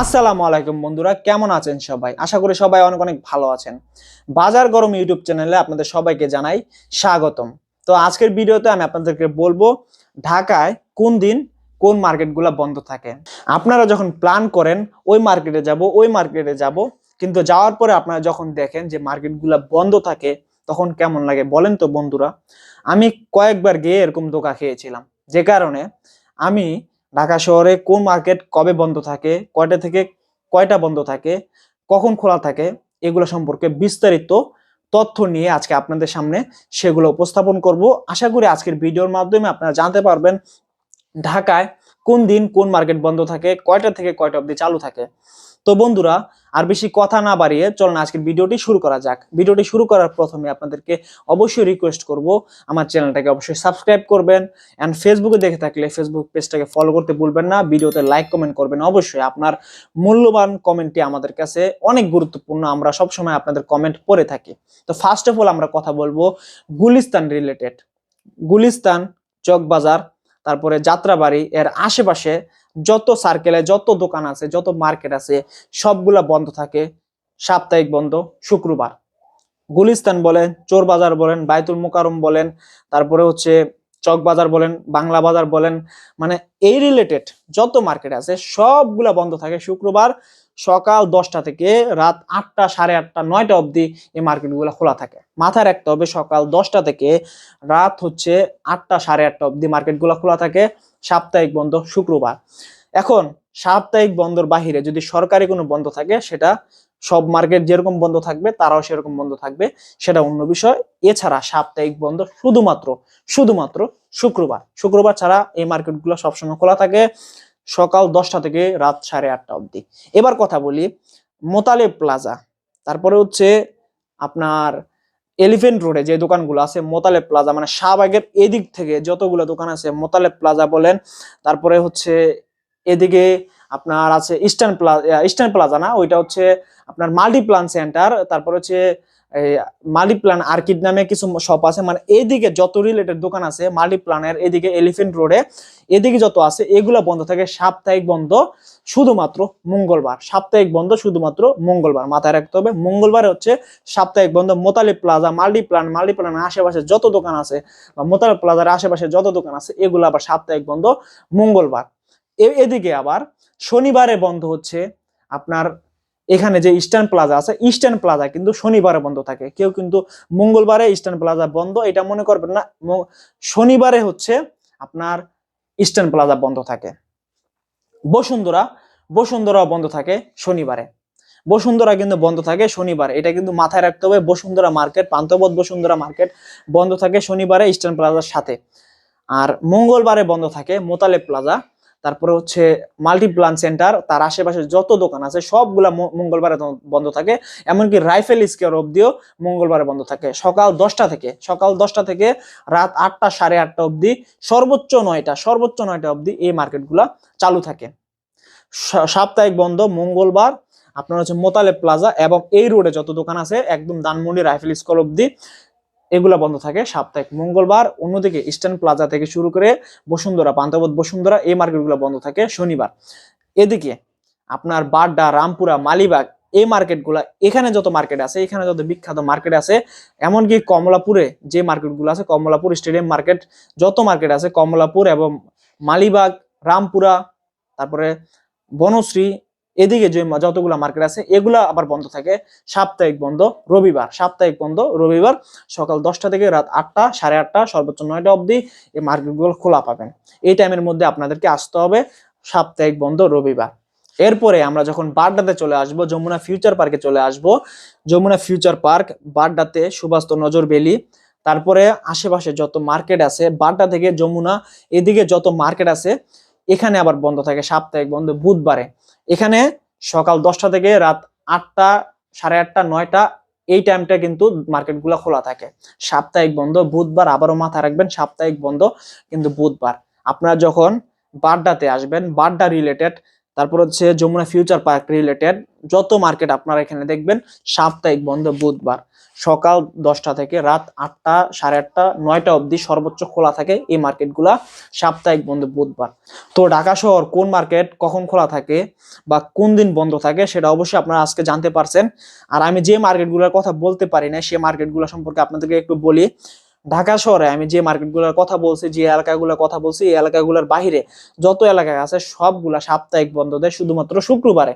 আসসালামু আলাইকুম বন্ধুরা, কেমন আছেন সবাই? আশা করি সবাই অনেক অনেক ভালো আছেন। বাজার গরম ইউটিউব চ্যানেলে আপনাদের সবাইকে জানাই স্বাগতম। তো আজকের ভিডিওতে আমি আপনাদেরকে বলব, ঢাকায় কোন দিন কোন মার্কেটগুলো বন্ধ থাকে। আপনারা যখন প্ল্যান করেন, ওই মার্কেটে যাব, ওই মার্কেটে যাব, কিন্তু যাওয়ার পরে আপনারা যখন দেখেন যে মার্কেটগুলো বন্ধ থাকে, তখন কেমন লাগে বলেন তো বন্ধুরা? আমি কয়েকবার গিয়ে এরকম ধোকা খেয়েছিলাম। যে কারণে আমি ঢাকা শহরে কোন মার্কেট কবে বন্ধ থাকে, কয়টা থেকে কয়টা বন্ধ থাকে, কখন খোলা থাকে, এগুলো সম্পর্কে বিস্তারিত তথ্য নিয়ে আজকে আপনাদের সামনে সেগুলো উপস্থাপন করব। আশা করি আজকের ভিডিওর মাধ্যমে আপনারা জানতে পারবেন ঢাকায় কোন দিন কোন মার্কেট বন্ধ থাকে, কয়টা থেকে কয়টা অবধি চালু থাকে। তো বন্ধুরা, আর বেশি কথা না বাড়িয়ে চলুন আজকের ভিডিওটি শুরু করা যাক। ভিডিওটি শুরু করার প্রথমে আপনাদেরকে অবশ্যই রিকোয়েস্ট করব, আমার চ্যানেলটাকে অবশ্যই সাবস্ক্রাইব করবেন অ্যান্ড ফেসবুকে দেখে থাকলে ফেসবুক পেজটাকে ফলো করতে ভুলবেন না। ভিডিওতে লাইক কমেন্ট করবেন। অবশ্যই আপনার মূল্যবান কমেন্টটি আমাদের কাছে অনেক গুরুত্বপূর্ণ। আমরা সবসময় আপনাদের কমেন্ট পড়ে থাকি। তো ফার্স্ট অফ অল আমরা কথা বলব গুলিস্তান রিলেটেড গুলিস্তান চকবাজার তারপরে যাত্রাবাড়ি, এর আশেপাশে যত সার্কেলে যত দোকান আছে, যত মার্কেট আছে, সবগুলা বন্ধ থাকে। সাপ্তাহিক বন্ধ, শুক্রবার। গুলিস্তান বলেন চোর বাজার বলেন বায়তুল মোকারম বলেন, তারপরে হচ্ছে চক বাজার বলেন, বাংলা বাজার বলেন মানে এই রিলেটেড যত মার্কেট আছে, সবগুলা বন্ধ থাকে শুক্রবার সকাল দশটা থেকে রাত আটটা, সাড়ে আটটা, নয়টা অবধি এই মার্কেটগুলো খোলা থাকে। মাথায় রাখতে হবে সকাল দশটা থেকে রাত হচ্ছে আটটা, সাড়ে আটটা অবধি মার্কেটগুলো খোলা থাকে, সাপ্তাহিক বন্ধ শুক্রবার। এখন সাপ্তাহিক বন্ধর বাহিরে যদি সরকারি কোনো বন্ধ থাকে, সেটা সব মার্কেট যেরকম বন্ধ থাকবে, তারাও সেরকম বন্ধ থাকবে, সেটা অন্য বিষয়। এছাড়া সাপ্তাহিক বন্ধ শুধুমাত্র শুধুমাত্র শুক্রবার। শুক্রবার ছাড়া এই মার্কেটগুলো সবসময় খোলা থাকে সকাল দশটা থেকে রাত সাড়ে আটটা অবধি। এবার কথা বলি মোতালে প্লাজা। তারপরে হচ্ছে আপনার এলিফেন্ট রোডে যে দোকানগুলো আছে মোতালে প্লাজা মানে শাহবাগের এদিক থেকে যতগুলো দোকান আছে মোতালে প্লাজা বলেন, তারপরে হচ্ছে এদিকে আপনার আছে ইস্টার্ন প্লাজা ইস্টার্ন প্লাজা না? ওইটা হচ্ছে আপনার মাল্টিপ্লান সেন্টার তারপর হচ্ছে মাল্টিপ্লান আর্কিড নামে কিছু শপ আছে। মানে এদিকে যত রিলেটেড দোকান আছে মাল্টিপ্লানের এদিকে এলিফেন্ট রোডে এদিকে যত আছে, এগুলো বন্ধ থাকে, সাপ্তাহিক বন্ধ শুধুমাত্র মঙ্গলবার। সাপ্তাহিক বন্ধ শুধুমাত্র মঙ্গলবার। মাথায় রাখতে হবে, মঙ্গলবার হচ্ছে সাপ্তাহিক বন্ধ। মোতালিব প্লাজা মাল্টিপ্লান মাল্টিপ্লানের আশেপাশে যত দোকান আছে, বা মোতালিব প্লাজার আশেপাশে যত দোকান আছে, এগুলো আবার সাপ্তাহিক বন্ধ মঙ্গলবার। এদিকে আবার শনিবারে বন্ধ হচ্ছে আপনার এখানে যে ইস্টার্ন প্লাজা আছে ইস্টার্ন প্লাজা কিন্তু শনিবারে বন্ধ থাকে। কেউ কিন্তু মঙ্গলবারে ইস্টার্ন প্লাজা বন্ধ, এটা মনে করবেন না শনিবারে হচ্ছে আপনার ইস্টার্ন প্লাজা বন্ধ থাকে। বসুন্ধরা, বসুন্ধরাও বন্ধ থাকে শনিবারে। বসুন্ধরা কিন্তু বন্ধ থাকে শনিবারে, এটা কিন্তু মাথায় রাখতে হবে, বসুন্ধরা মার্কেট পান্তবোধ বসুন্ধরা মার্কেট বন্ধ থাকে শনিবারে ইস্টার্ন প্লাজার সাথে। আর মঙ্গলবারে বন্ধ থাকে মোতালেব প্লাজা তারপরে হচ্ছে মাল্টিপ্লান সেন্টার তার আশেপাশে যত দোকান আছে, সবগুলা মঙ্গলবারে বন্ধ থাকে। এমনকি রাইফেল স্কোয়ার অবধিও মঙ্গলবারে বন্ধ থাকে। সকাল দশটা থেকে, সকাল দশটা থেকে রাত আটটা, সাড়ে আটটা অবধি, সর্বোচ্চ নয়টা সর্বোচ্চ নয়টা অবধি এই মার্কেটগুলা চালু থাকে। সাপ্তাহিক বন্ধ, মঙ্গলবার, আপনার হচ্ছে মোতালেব প্লাজা এবং এই রোডে যত দোকান আছে, একদম ধানমন্ডি রাইফেল স্কোয়ার অবধি এগুলা বন্ধ থাকে। সাপ্তাহিক মঙ্গলবার, অন্যদিকে ইস্টার্ন প্লাজা থেকে শুরু করে বসুন্ধরা পান্তাবোধ বসুন্ধরা এই মার্কেটগুলো বন্ধ থাকে শনিবার। এদিকে আপনার বাড্ডা, রামপুরা, মালিবাগ এই মার্কেটগুলা, এখানে যত মার্কেট আছে, এখানে যত বিখ্যাত মার্কেট আছে, এমনকি কমলাপুরে যে মার্কেটগুলো আছে, কমলাপুর স্টেডিয়াম মার্কেট, যত মার্কেট আছে, কমলাপুর এবং মালিবাগ, রামপুরা, তারপরে বনশ্রী এদিকে যে যতগুলো মার্কেট আছে, এগুলা আবার বন্ধ থাকে। সাপ্তাহিক বন্ধ, রবিবার। সাপ্তাহিক বন্ধ, রবিবার সকাল দশটা থেকে রাত আটটা, সাড়ে আটটা, সর্বোচ্চ নয়টা অবধি এই মার্কেটগুলো খোলা পাবেন। এই টাইমের মধ্যে আপনাদেরকে আসতে হবে সাপ্তাহিক বন্ধ, রবিবার। এরপরে আমরা যখন বাড্ডাতে চলে আসব, যমুনা ফিউচার পার্কে চলে আসব। যমুনা ফিউচার পার্ক বাড্ডাতে সুবাস্ত নজর বেলি। তারপরে আশেপাশে যত মার্কেট আছে, বাড্ডা থেকে যমুনা, এদিকে যত মার্কেট আছে, এখানে আবার বন্ধ থাকে সাপ্তাহিক বন্ধ, বুধবারে। এখানে সকাল দশটা থেকে রাত আটটা, সাড়ে আটটা, নয়টা, এই টাইমটা কিন্তু মার্কেটগুলো খোলা থাকে। সাপ্তাহিক বন্ধ, বুধবার আবারও মাথা রাখবেন, সাপ্তাহিক বন্ধ কিন্তু বুধবার। আপনারা যখন বাড্ডাতে আসবেন, বাড্ডা রিলেটেড তারপর হচ্ছে যমুনা ফিউচার পার্ক রিলেটেড যত মার্কেট আপনারা এখানে দেখবেন, সাপ্তাহিক বন্ধ বুধবার। সকাল দশটা থেকে রাত আটটা, সাড়ে আটটা, নয়টা অবধি সর্বোচ্চ খোলা থাকে এই মার্কেটগুলা সাপ্তাহিক বন্ধ বুধবার। তো ঢাকা শহর কোন মার্কেট কখন খোলা থাকে বা কোন দিন বন্ধ থাকে সেটা অবশ্যই আপনারা আজকে জানতে পারছেন। আর আমি যে মার্কেটগুলোর কথা বলতে পারি না সেই মার্কেটগুলো সম্পর্কে আপনাদেরকে একটু বলি। ঢাকা শহরে আমি যে মার্কেটগুলোর কথা বলছি, যে এলাকাগুলোর কথা বলছি, এই এলাকাগুলোর বাহিরে যত এলাকা আছে সবগুলা সাপ্তাহিক বন্ধ দেয় শুধুমাত্র শুক্রবারে।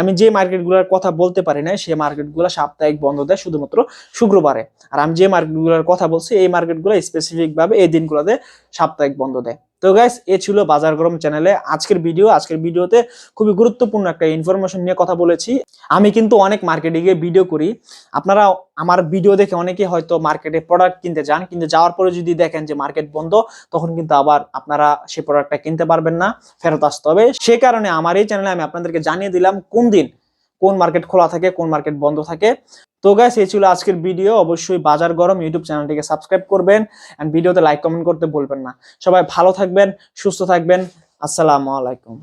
আমি যে মার্কেটগুলোর কথা বলতে পারি না সেই মার্কেটগুলো সাপ্তাহিক বন্ধ দেয় শুধুমাত্র শুক্রবারে। আর আমি যে মার্কেটগুলোর কথা বলছি, এই মার্কেটগুলো স্পেসিফিকভাবে এই দিনগুলোতে সাপ্তাহিক বন্ধ দেয়। তো গাইস এ ছিল বাজার গরম চ্যানেলে আজকের ভিডিও আজকের ভিডিওতে খুবই গুরুত্বপূর্ণ একটা ইনফরমেশন নিয়ে কথা বলেছি। আমি কিন্তু অনেক মার্কেটে গিয়ে ভিডিও করি। আপনারা আমার ভিডিও দেখে অনেকে হয়তো মার্কেটে প্রোডাক্ট কিনতে যান। কিন্তু যাওয়ার পরে যদি দেখেন যে মার্কেট বন্ধ, তখন কিন্তু আবার আপনারা সেই প্রোডাক্টটা কিনতে পারবেন না, ফেরত আসতে হবে। সে কারণে আমার এই চ্যানেলে আমি আপনাদেরকে জানিয়ে দিলাম কোন দিন কোন মার্কেট খোলা থাকে, কোন মার্কেট বন্ধ থাকে। তো গ্যাস এই ছিল আজকের ভিডিও অবশ্যই বাজার গরম ইউটিউব চ্যানেলটিকে সাবস্ক্রাইব করবেন এন্ড ভিডিওতে লাইক কমেন্ট করতে বলবেন না। সবাই ভালো থাকবেন, সুস্থ থাকবেন। আসসালামু আলাইকুম।